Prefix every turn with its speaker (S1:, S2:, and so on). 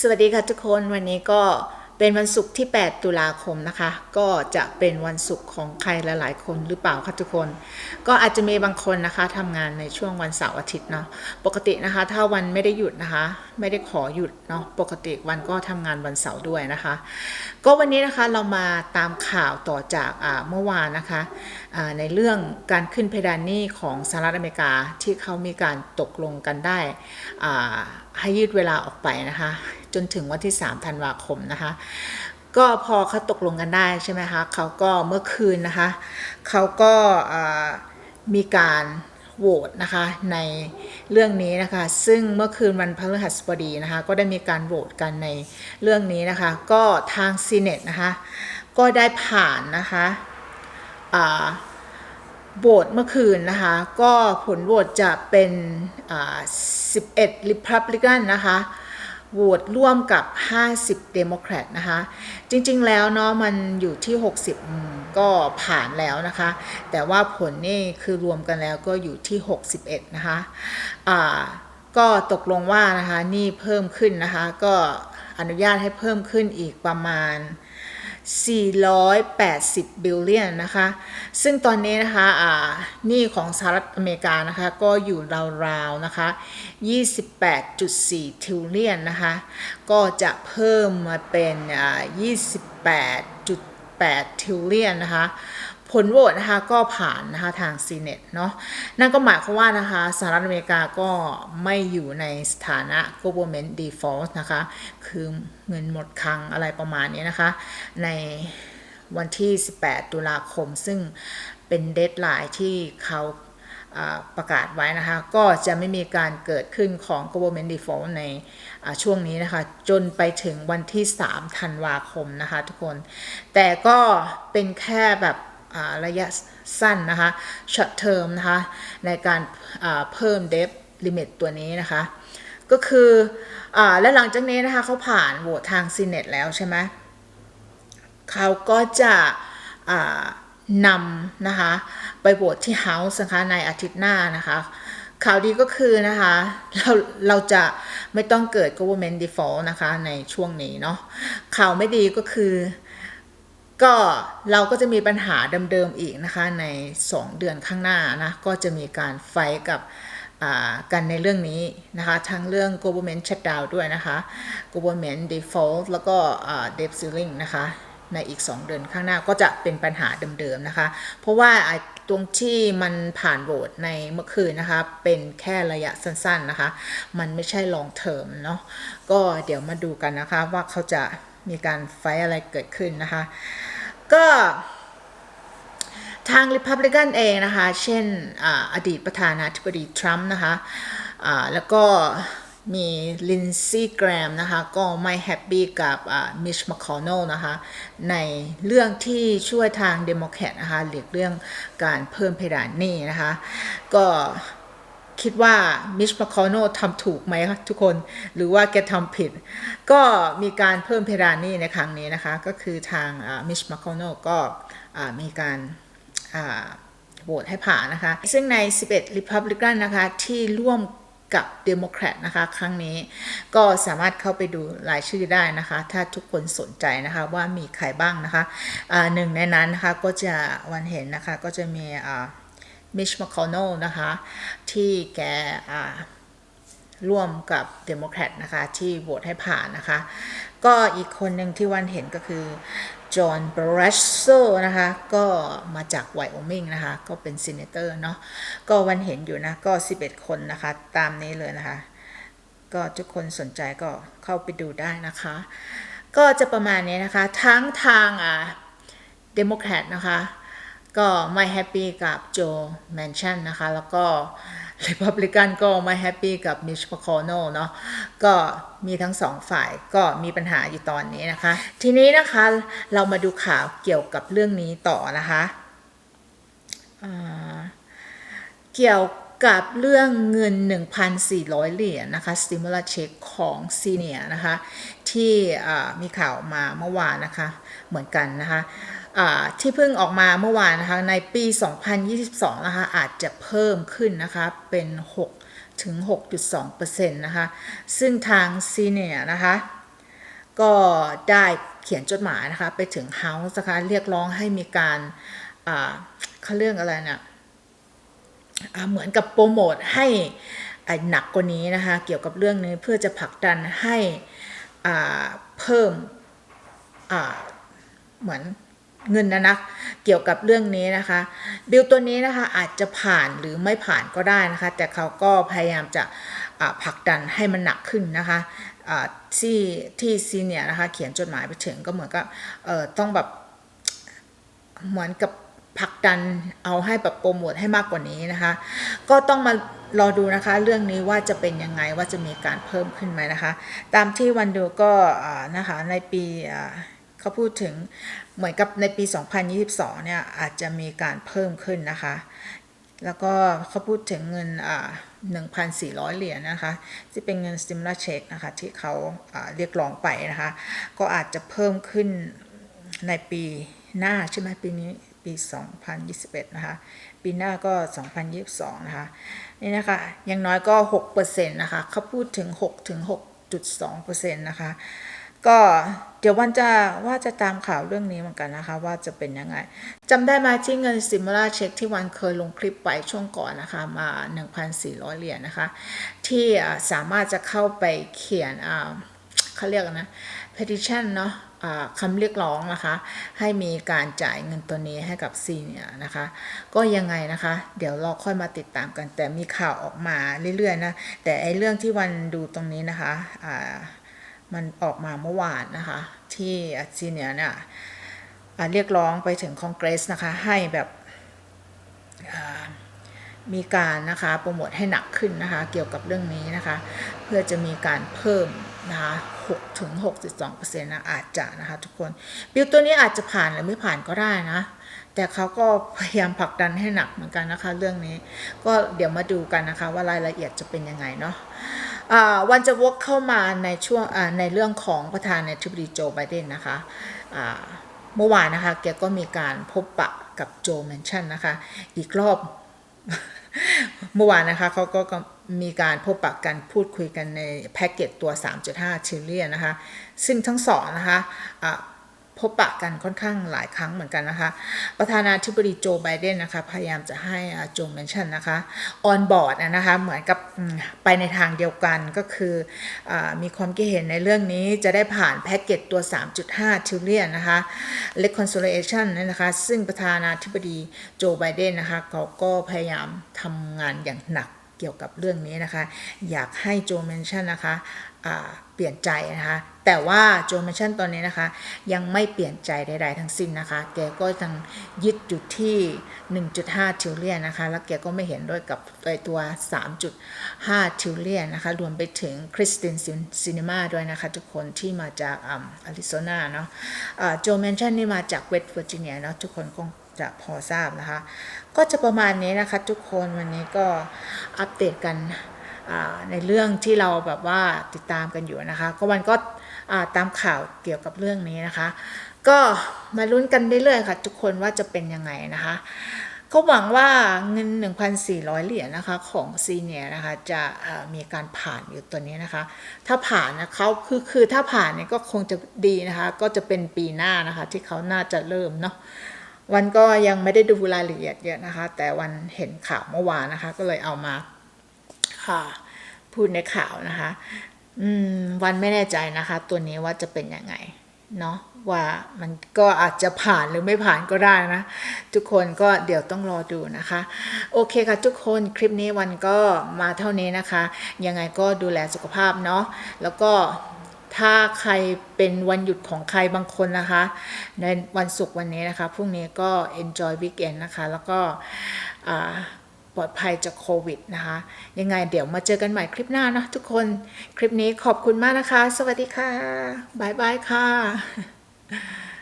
S1: สวัสดีค่ะทุกคนวันนี้ก็เป็นวันศุกร์ที่ 8 ตุลาคมนะคะ ก็จะเป็นวันศุกร์ของใครหลาย ๆ คนหรือเปล่าคะทุกคน ก็อาจจะมีบางคนนะคะทำงานในช่วงวันเสาร์อาทิตย์เนาะปกตินะคะ ถ้าวันไม่ได้หยุดนะคะ ไม่ได้ขอหยุดเนาะปกติวันก็ทำงานวันเสาร์ด้วยนะคะ ก็วันนี้นะคะเรามาตามข่าวต่อจากเมื่อวานนะคะในเรื่องการขึ้นเพดานหนี้ของสหรัฐอเมริกาที่เขามีการตกลงกันได้ให้ยืดเวลาออกไปนะคะ จนถึงวันที่3ธันวาคมนะคะ ก็พอเขาตกลงกันได้ใช่ไหมคะเขาก็เมื่อคืนนะคะเขาก็มีการโหวตนะคะในเรื่องนี้นะคะ ซึ่งเมื่อคืนวันพฤหัสบดีนะคะ ก็ได้มีการโหวตกันในเรื่องนี้นะคะ ก็ทางซีเนตนะคะ ก็ได้ผ่านนะคะโหวตเมื่อคืนนะคะ ก็ผลโหวตจะเป็น 11 Republican นะคะ โหวตร่วมกับ 50 เดโมแครตนะคะ จริงๆ แล้วเนาะมันอยู่ที่ 60 ก็ผ่านแล้วนะคะ แต่ว่าผลนี่คือรวมกันแล้วก็อยู่ที่ 61 นะคะอ่าก็ตกลงว่านะคะนี่เพิ่มขึ้นนะคะ ก็อนุญาตให้เพิ่มขึ้นอีกประมาณ 480 บิลเลียนนะคะ ซึ่งตอนนี้นะคะอ่าหนี้ของสหรัฐอเมริกานะคะ ก็อยู่ราวๆนะคะ 28.4 ทิลเลียนนะคะ ก็จะเพิ่มมาเป็นอ่า28.8 ทิลเลียนนะคะ ผลโหวตนะคะก็ผ่านนะคะทางซีเนตเนาะนั่นก็หมายความว่านะคะสหรัฐอเมริกาก็ไม่อยู่ในสถานะ government default นะคะ คือเงินหมดคลังอะไรประมาณนี้นะคะ ในวันที่ 18 ตุลาคม ซึ่งเป็นเดทไลน์ที่เขาประกาศไว้นะคะ ก็จะไม่มีการเกิดขึ้นของ government default ในช่วงนี้นะคะ จนไปถึงวันที่ 3 ธันวาคมนะคะทุกคน แต่ก็เป็นแค่แบบ ระยะสั้นนะคะ short term นะคะในการเพิ่ม debt limit ตัวนี้นะคะ ก็คืออและหลังจากนี้นะคะเขาผ่านโหวตทางซีเนตแล้วใช่ไหมเขาก็จะนำนะคะไปโหวตที่ House นะคะในอาทิตย์หน้านะคะข่าวดีก็คือนะคะเราเราจะไม่ต้องเกิด government default นะคะในช่วงนี้เนาะข่าวไม่ดีก็คือ ก็เราก็จะมีปัญหาเดิมๆอีกนะคะใน 2 เดือนข้างหน้านะก็จะมีการไฟกับอ่ากันในเรื่องนี้นะคะทั้งเรื่อง government shutdown ด้วยนะคะ government default แล้วก็อ่า debt ceiling นะคะในอีก 2 เดือนข้างหน้าก็จะเป็นปัญหาเดิมๆนะคะ เพราะว่าไอ้ตรงที่มันผ่านโหวตในเมื่อคืนนะคะ เป็นแค่ระยะสั้นๆนะคะ มันไม่ใช่ long term เนาะก็เดี๋ยวมาดูกันนะคะว่าเขาจะมีการไฟอะไรเกิดขึ้นนะคะ ก็ทาง Republican เองนะคะ เช่นออดีตประธานาธิบดีทรัมป์นะคะอ่าแล้วก็มีลินซี่แกรมนะคะ ก็ไม่แฮปปี้กับมิชม c ค o น n ลนะคะ ในเรื่องที่ช่วยทางเดโมแครตนะคะ หลีกเรื่องการเพิ่มเพดานหนี้นะคะ ก็ คิดว่ามิชม c ค o นทำถูกไหมคะทุกคนหรือว่าแกทำผิด ก็มีการเพิ่มเพดานนี้ในครั้งนี้นะคะ ก็คือทางมิชม c ค o นก็มีการโหวตให้ผ่านนะคะ ซึ่งใน 11 Republican นะคะที่ร่วมกับ Democrat นะคะครั้งนี้ก็สามารถเข้าไปดูรายชื่อได้นะคะ ถ้าทุกคนสนใจนะคะว่ามีใครบ้างนะคะอ่าหนึ่งในนั้นนะคะก็จะวันเห็นนะคะก็จะมีอ่า Mitch McConnell นะคะ ที่แกร่วมกับเดโมแครตนะคะ ที่โหวตให้ผ่านนะคะ ก็อีกคนหนึ่งที่วันเห็นก็คือจอห์นบรัชโซนะคะ ก็มาจากไวโอมิงนะคะ ก็เป็นซีเนเตอร์เนาะก็วันเห็นอยู่นะ ก็ 11 คนนะคะ ตามนี้เลยนะคะ ก็ทุกคนสนใจก็เข้าไปดูได้นะคะ ก็จะประมาณนี้นะคะ ทั้งทางอ่าเดโมแครตนะคะ ก็ไม่แฮปปี้กับโจแมนชันนะคะ แล้วก็ Republican ก็ไม่แฮปปี้กับมิช m ค c นเนาะก็มีทั้งสองฝ่ายก็มีปัญหาอยู่ตอนนี้นะคะ ทีนี้นะคะเรามาดูข่าวเกี่ยวกับเรื่องนี้ต่อนะคะเกี่ยวกับเรื่องเงิน 1,400 เหรียญนะคะ stimulus check ของซีเนียนะคะ ที่มีข่าวมาเมื่อวานนะคะ เหมือนกันนะคะ ที่เพิ่งออกมาเมื่อวานนะคะในปี 2022 นะคะอาจจะเพิ่มขึ้นนะคะเป็น6ถึง6.2%นะคะซึ่งทางซีเนียนะคะก็ได้เขียนจดหมายนะคะไปถึงเฮาส์นะคะเรียกร้องให้มีการเขาเรื่องอะไรนะอ่าเหมือนกับโปรโมทให้หนักกว่านี้นะคะเกี่ยวกับเรื่องนี้เพื่อจะผลักดันให้เพิ่มเหมือน เงินนะนะเกี่ยวกับเรื่องนี้นะคะบิลตัวนี้นะคะอาจจะผ่านหรือไม่ผ่านก็ได้นะคะ แต่เขาก็พยายามจะผลักดันให้มันหนักขึ้นนะคะที่ที่ซีเนียนะคะเขียนจดหมายไปถึงก็เหมือนกับต้องแบบเหมือนกับผลักดันเอาให้แบบโปรโมทให้มากกว่านี้นะคะ ก็ต้องมารอดูนะคะเรื่องนี้ว่าจะเป็นยังไงว่าจะมีการเพิ่มขึ้นไหมนะคะ ตามที่วันดูก็นะคะในปี เขาพูดถึงเหมือนกับในปี 2022 เนี่ยอาจจะมีการเพิ่มขึ้นนะคะ แล้วก็เขาพูดถึงเงินอ่า1,400 เหรียญนะคะที่เป็นเงิน stimulus check นะคะที่เขาอ่าเรียกร้องไปนะคะ ก็อาจจะเพิ่มขึ้นในปีหน้าใช่ไหมปีนี้ปี 2021 นะคะ ปีหน้าก็ 2022 นะคะ นี่นะคะ อย่างน้อยก็ 6%นะคะ เขาพูดถึง 6 ถึง 6.2%นะคะ ก็เดี๋ยววันจะว่าจะตามข่าวเรื่องนี้เหมือนกันนะคะ ว่าจะเป็นยังไงจำได้ไหมที่เงินซิมูล่าเช็คที่วันเคยลงคลิปไปช่วงก่อนนะคะมา 1,400 เหรียญนะคะ ที่สามารถจะเข้าไปเขียนอ่าเขาเรียกนะ petition เนาะคำเรียกร้องนะคะ ให้มีการจ่ายเงินตัวนี้ให้กับซีเนี่ยนะคะ ก็ยังไงนะคะ เดี๋ยวเราค่อยมาติดตามกันแต่มีข่าวออกมาเรื่อยๆนะ แต่ไอเรื่องที่วันดูตรงนี้นะคะอ่า มันออกมาเมื่อวานนะคะ ที่ซีเนียเนี่ยเรียกร้องไปถึงคอนเกรสนะคะ ให้แบบมีการนะคะโปรโมทให้หนักขึ้นนะคะ เกี่ยวกับเรื่องนี้นะคะ เพื่อจะมีการเพิ่มนะคะ6ถึง 6.2%นะอาจจะนะคะทุกคนบิลตัวนี้อาจจะผ่านหรือไม่ผ่านก็ได้นะ แต่เขาก็พยายามผลักดันให้หนักเหมือนกันนะคะ เรื่องนี้ก็เดี๋ยวมาดูกันนะคะว่ารายละเอียดจะเป็นยังไงเนาะ วันจะวกเข้ามาในช่วงในเรื่องของประธานาธิบดีโจไบเดนนะคะเมื่อวานนะคะแกก็มีการพบปะกับโจแมนชั่นนะคะอีกรอบเมื่อวานนะคะเขาก็มีการพบปะกันพูดคุยกันในแพ็กเกจตัว 3.5 ชิลเลียนนะคะ ซึ่งทั้งสองนะคะะ พบปะกันค่อนข้างหลายครั้งเหมือนกันนะคะ ประธานาธิบดีโจไบเดนนะคะ พยายามจะให้โจแมนชั่นนะคะออนบอร์ดนะคะเหมือนกับไปในทางเดียวกันก็คืออมีความคิดเห็นในเรื่องนี้จะได้ผ่านแพ็กเกจตัว 3.5ทิลเลียนนะคะ reconciliation นั่นนะคะ ซึ่งประธานาธิบดีโจไบเดนนะคะเขาก็พยายามทำงานอย่างหนักเกี่ยวกับเรื่องนี้นะคะ อยากให้โจแมนชั่นนะคะ เปลี่ยนใจนะคะแต่ว่าโจแมนชันตอนนี้นะคะ ยังไม่เปลี่ยนใจใดๆทั้งสิ้นนะคะ แกก็ยังยึดอยู่ที่ 1.5 ทิลเลียนนะคะ แล้วแกก็ไม่เห็นด้วยกับตัว 3.5 ทิลเลียนนะคะ รวมไปถึงคริสตินซินีมาด้วยนะคะ ทุกคนที่มาจากอาริโซนาเนาะโจแมนชันนี่มาจากเวสต์เวอร์จิเนียเนาะทุกคนคงจะพอทราบนะคะ ก็จะประมาณนี้นะคะ ทุกคนวันนี้ก็อัปเดตกัน ในเรื่องที่เราแบบว่าติดตามกันอยู่นะคะ ก็วันก็ตามข่าวเกี่ยวกับเรื่องนี้นะคะ ก็มาลุ้นกันเรื่อยๆค่ะ ทุกคนว่าจะเป็นยังไงนะคะก็หวังว่าเงิน 1,400 เหรียญนะคะของซีเนียนะคะจะมีการผ่านอยู่ตัวนี้นะคะ ถ้าผ่านนะเขาคือคือถ้าผ่านเนี่ยก็คงจะดีนะคะ ก็จะเป็นปีหน้านะคะ ที่เขาน่าจะเริ่มเนาะวันก็ยังไม่ได้ดูรายละเอียดเยอะนะคะ แต่วันเห็นข่าวเมื่อวานนะคะ ก็เลยเอามา ค่ะ พูดในข่าวนะคะ อืม วันไม่แน่ใจนะคะ ตัวนี้ว่าจะเป็นยังไงเนาะว่ามันก็อาจจะผ่านหรือไม่ผ่านก็ได้นะ ทุกคนก็เดี๋ยวต้องรอดูนะคะ โอเคค่ะทุกคนคลิปนี้วันก็มาเท่านี้นะคะ ยังไงก็ดูแลสุขภาพเนาะแล้วก็ถ้าใครเป็นวันหยุดของใครบางคนนะคะ ในวันศุกร์วันนี้นะคะพรุ่งนี้ก็ enjoy weekend นะคะ แล้วก็อ่า ปลอดภัยจากโควิดนะคะ ยังไงเดี๋ยวมาเจอกันใหม่คลิปหน้าเนะทุกคน คลิปนี้ขอบคุณมากนะคะ สวัสดีค่ะ บ๊ายบายค่ะ